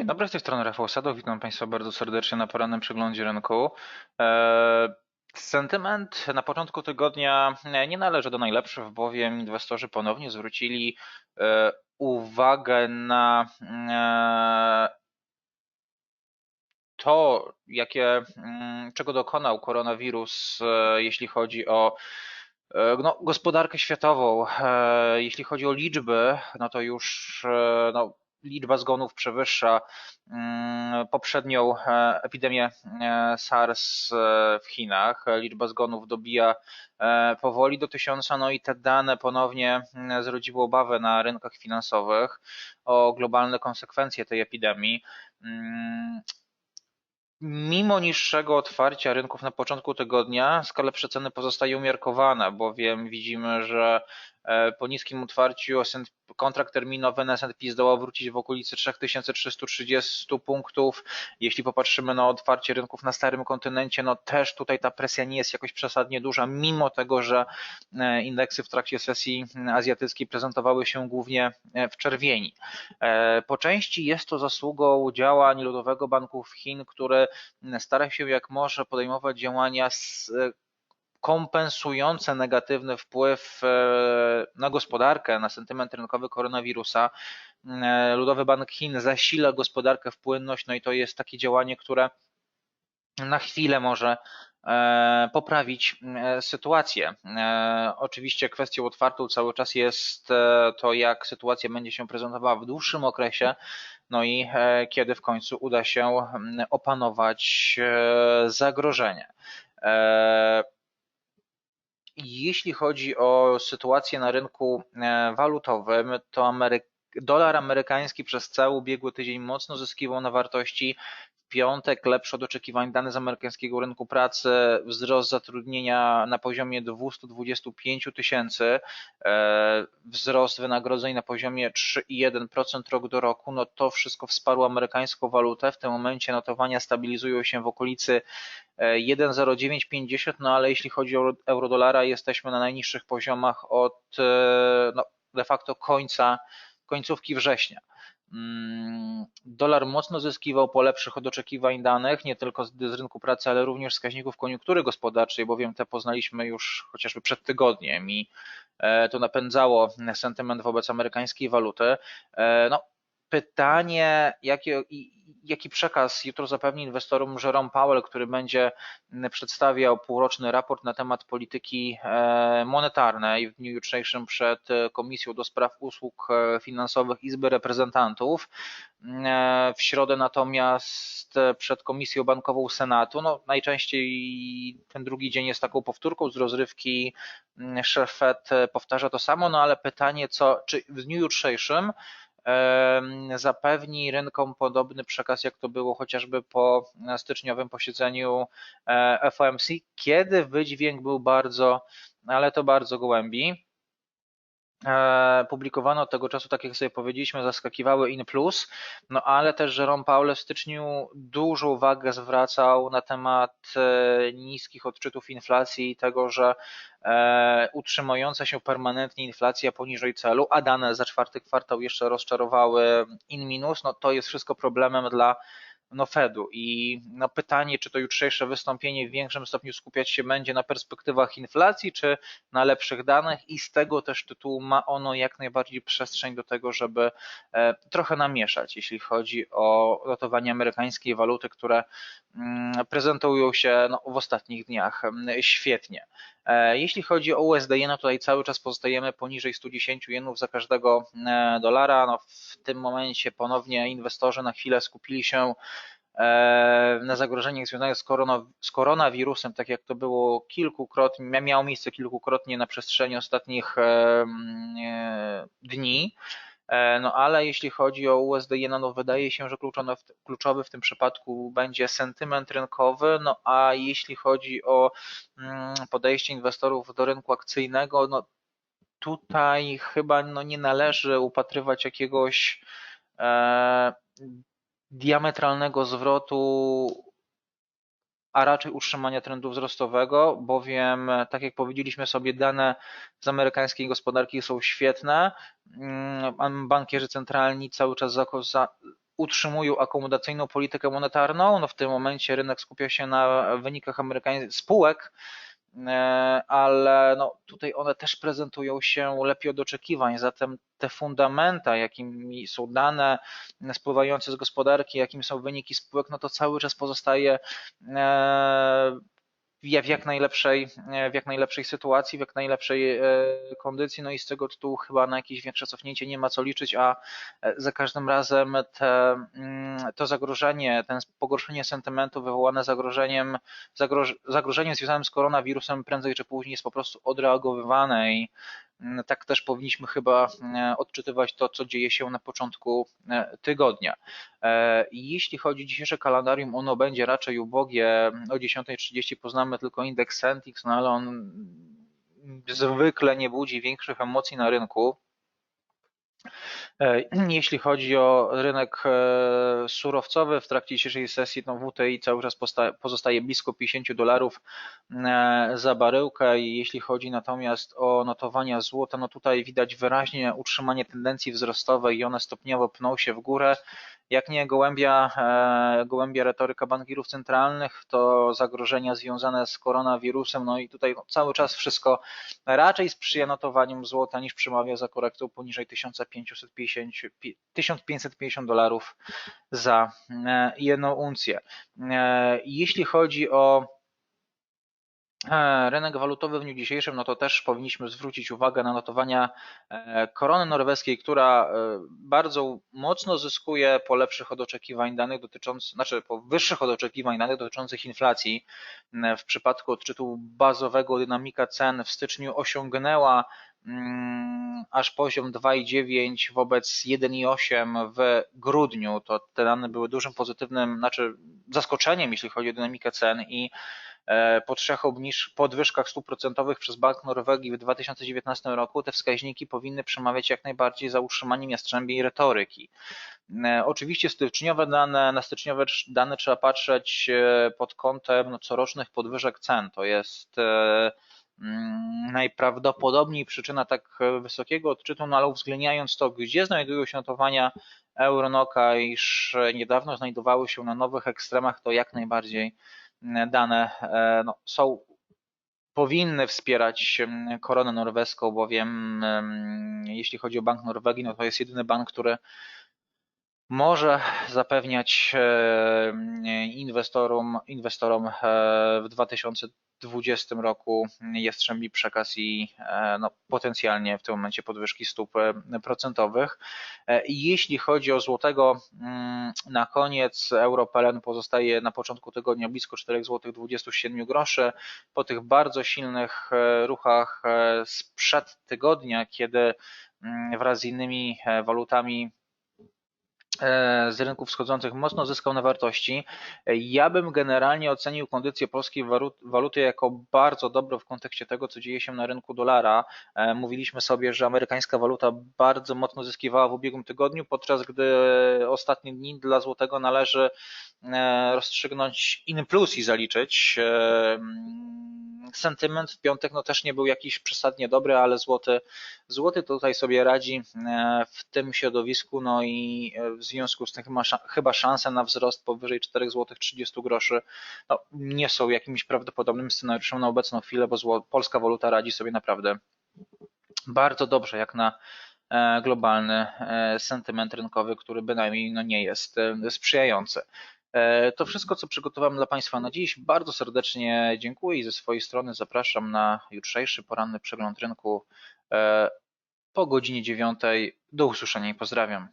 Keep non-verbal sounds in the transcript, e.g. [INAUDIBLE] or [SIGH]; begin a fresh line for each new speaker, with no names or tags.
Dzień dobry, z tej strony Rafał Sadow. Witam Państwa bardzo serdecznie na porannym przeglądzie rynku. E, sentyment na początku tygodnia nie należy do najlepszych, bowiem inwestorzy ponownie zwrócili e, uwagę na e, to, jakie, mm, czego dokonał koronawirus, jeśli chodzi o no, gospodarkę światową. Jeśli chodzi o liczby, no to już no, liczba zgonów przewyższa mm, poprzednią e, epidemię e, SARS e, w Chinach. Liczba zgonów dobija powoli do tysiąca, no i te dane ponownie mm, zrodziły obawę na rynkach finansowych o globalne konsekwencje tej epidemii. Mm, mimo niższego otwarcia rynków na początku tygodnia, skala przeceny pozostaje umiarkowana, bowiem widzimy, że po niskim otwarciu kontrakt terminowy na S&P zdołał wrócić w okolicy 3330 punktów. Jeśli popatrzymy na otwarcie rynków na starym kontynencie, no też tutaj ta presja nie jest jakoś przesadnie duża, mimo tego, że e, indeksy w trakcie sesji azjatyckiej prezentowały się głównie e, w czerwieni. Po części jest to zasługą działań Ludowego Banku Chin, który stara się jak może podejmować działania z kompensujące negatywny wpływ e, na gospodarkę, na sentyment rynkowy koronawirusa. E, Ludowy Bank Chin zasila gospodarkę w płynność, no i to jest takie działanie, które na chwilę może e, poprawić sytuację. Oczywiście kwestią otwartą cały czas jest to, jak sytuacja będzie się prezentowała w dłuższym okresie, no i kiedy w końcu uda się opanować zagrożenie. Jeśli chodzi o sytuację na rynku e, walutowym, to dolar amerykański przez cały ubiegły tydzień mocno zyskiwał na wartości. Piątek lepsze od oczekiwań dane z amerykańskiego rynku pracy, wzrost zatrudnienia na poziomie 225 tysięcy, e, wzrost wynagrodzeń na poziomie 3,1% rok do roku, no to wszystko wsparło amerykańską walutę. W tym momencie notowania stabilizują się w okolicy 1,0950, no ale jeśli chodzi o euro-dolara, jesteśmy na najniższych poziomach od e, no, de facto końca, końcówki września. Mm, dolar mocno zyskiwał po lepszych od oczekiwań danych, nie tylko z, rynku pracy, ale również wskaźników koniunktury gospodarczej, bowiem te poznaliśmy już chociażby przed tygodniem i e, to napędzało sentyment wobec amerykańskiej waluty. E, no, pytanie, jaki, jaki przekaz jutro zapewni inwestorom Jerome Powell, który będzie przedstawiał półroczny raport na temat polityki e, monetarnej w dniu jutrzejszym przed Komisją do Spraw Usług e, Finansowych Izby Reprezentantów. E, w środę natomiast przed Komisją Bankową Senatu. No, najczęściej ten drugi dzień jest taką powtórką z rozrywki. Szef Fed powtarza to samo, no ale pytanie, co, czy w dniu jutrzejszym zapewni rynkom podobny przekaz, jak to było chociażby po styczniowym posiedzeniu e, FOMC, kiedy wydźwięk był bardzo, ale to bardzo głębi. E, publikowano od tego czasu, tak jak sobie powiedzieliśmy, zaskakiwały in plus, no ale też Jerome Powell w styczniu dużą uwagę zwracał na temat e, niskich odczytów inflacji i tego, że e, utrzymująca się permanentnie inflacja poniżej celu, a dane za czwarty kwartał jeszcze rozczarowały in minus, no to jest wszystko problemem dla no, Fedu. I no, pytanie, czy to jutrzejsze wystąpienie w większym stopniu skupiać się będzie na perspektywach inflacji, czy na lepszych danych, i z tego też tytułu ma ono jak najbardziej przestrzeń do tego, żeby e, trochę namieszać, jeśli chodzi o notowanie amerykańskiej waluty, które mm, prezentują się no, w ostatnich dniach mm, świetnie. E, jeśli chodzi o USD, no tutaj cały czas pozostajemy poniżej 110 jenów za każdego e, dolara. No w tym momencie ponownie inwestorzy na chwilę skupili się e, na zagrożeniach związanych z, korona, z koronawirusem, tak jak to było kilkukrotnie, miało miejsce kilkukrotnie na przestrzeni ostatnich dni. E, no ale jeśli chodzi o USD no wydaje się, że kluczowy w tym przypadku będzie sentyment rynkowy, no a jeśli chodzi o mm, podejście inwestorów do rynku akcyjnego, no tutaj chyba no nie należy upatrywać jakiegoś e, diametralnego zwrotu a raczej utrzymania trendu wzrostowego, bowiem, tak jak powiedzieliśmy sobie, dane z amerykańskiej gospodarki są świetne. Mm, bankierzy centralni cały czas utrzymują akomodacyjną politykę monetarną. No w tym momencie rynek skupia się na wynikach amerykańskich spółek, ale no tutaj one też prezentują się lepiej od oczekiwań, zatem te fundamenta, jakimi są dane spływające z gospodarki, jakim są wyniki spółek, no to cały czas pozostaje w jak najlepszej, w jak najlepszej sytuacji, w jak najlepszej e, kondycji, no i z tego tytułu chyba na jakieś większe cofnięcie nie ma co liczyć, a e, za każdym razem te, mm, to zagrożenie, ten pogorszenie sentymentu wywołane zagrożeniem, zagroż, zagrożeniem związanym z koronawirusem prędzej czy później jest po prostu odreagowywane i tak też powinniśmy chyba e, odczytywać to, co dzieje się na początku e, tygodnia. E, jeśli chodzi o dzisiejsze kalendarium, ono będzie raczej ubogie. O 10.30 poznamy tylko indeks Sentix, no ale on zwykle nie budzi większych emocji na rynku. E, [CLEARS THROAT] jeśli chodzi o rynek e, surowcowy, w trakcie dzisiejszej sesji no WTI cały czas pozostaje blisko 50 dolarów e, za baryłkę. Jeśli chodzi natomiast o notowania złota, no tutaj widać wyraźnie utrzymanie tendencji wzrostowej i one stopniowo pną się w górę jak nie gołębia, e, gołębia retoryka bankierów centralnych, to zagrożenia związane z koronawirusem, no i tutaj no, cały czas wszystko raczej sprzyja notowaniom złota niż przemawia za korektą poniżej 1550, 1550 dolarów za e, jedną uncję. E, jeśli chodzi o rynek walutowy w dniu dzisiejszym, no to też powinniśmy zwrócić uwagę na notowania e, korony norweskiej, która e, bardzo mocno zyskuje po lepszych od oczekiwań danych dotyczących, znaczy po wyższych od oczekiwań danych dotyczących inflacji. W przypadku odczytu bazowego dynamika cen w styczniu osiągnęła mm, aż poziom 2,9 wobec 1,8 w grudniu. To te dane były dużym pozytywnym, znaczy zaskoczeniem, jeśli chodzi o dynamikę cen i E, po trzech obniż, podwyżkach stóp procentowych przez Bank Norwegii w 2019 roku te wskaźniki powinny przemawiać jak najbardziej za utrzymaniem jastrzębiej retoryki. E, oczywiście styczniowe dane, na styczniowe dane trzeba patrzeć e, pod kątem corocznych podwyżek cen. To jest najprawdopodobniej przyczyna tak wysokiego odczytu, no ale uwzględniając to, gdzie znajdują się notowania Euronoka, iż niedawno znajdowały się na nowych ekstremach, to jak najbardziej dane e, no, są powinny wspierać koronę norweską, bowiem jeśli chodzi o Bank Norwegii, no to jest jedyny bank, który może zapewniać inwestorom, inwestorom e, w 2020 roku jastrzębi przekaz i e, no, potencjalnie w tym momencie podwyżki stóp e, procentowych. Jeśli chodzi o złotego, mm, na koniec EuroPLN pozostaje na początku tygodnia blisko 4 zł 27 groszy. Po tych bardzo silnych ruchach sprzed tygodnia, kiedy mm, wraz z innymi walutami E, z rynków wschodzących mocno zyskał na wartości. Ja bym generalnie ocenił kondycję polskiej waluty jako bardzo dobrą w kontekście tego, co dzieje się na rynku dolara. E, mówiliśmy sobie, że amerykańska waluta bardzo mocno zyskiwała w ubiegłym tygodniu, podczas gdy ostatnie dni dla złotego należy e, rozstrzygnąć in plus i zaliczyć sentyment w piątek no też nie był jakiś przesadnie dobry, ale złoty, złoty tutaj sobie radzi e, w tym środowisku, no i e, w związku z tym chyba, chyba szanse na wzrost powyżej 4 zł 30 groszy no, nie są jakimś prawdopodobnym scenariuszem na obecną chwilę, bo zło, polska waluta radzi sobie naprawdę bardzo dobrze, jak na e, globalny sentyment rynkowy, który bynajmniej no nie jest sprzyjający. E, to wszystko, co przygotowałem dla Państwa na dziś. Bardzo serdecznie dziękuję i ze swojej strony zapraszam na jutrzejszy poranny przegląd rynku e, po godzinie 9. Do usłyszenia i pozdrawiam.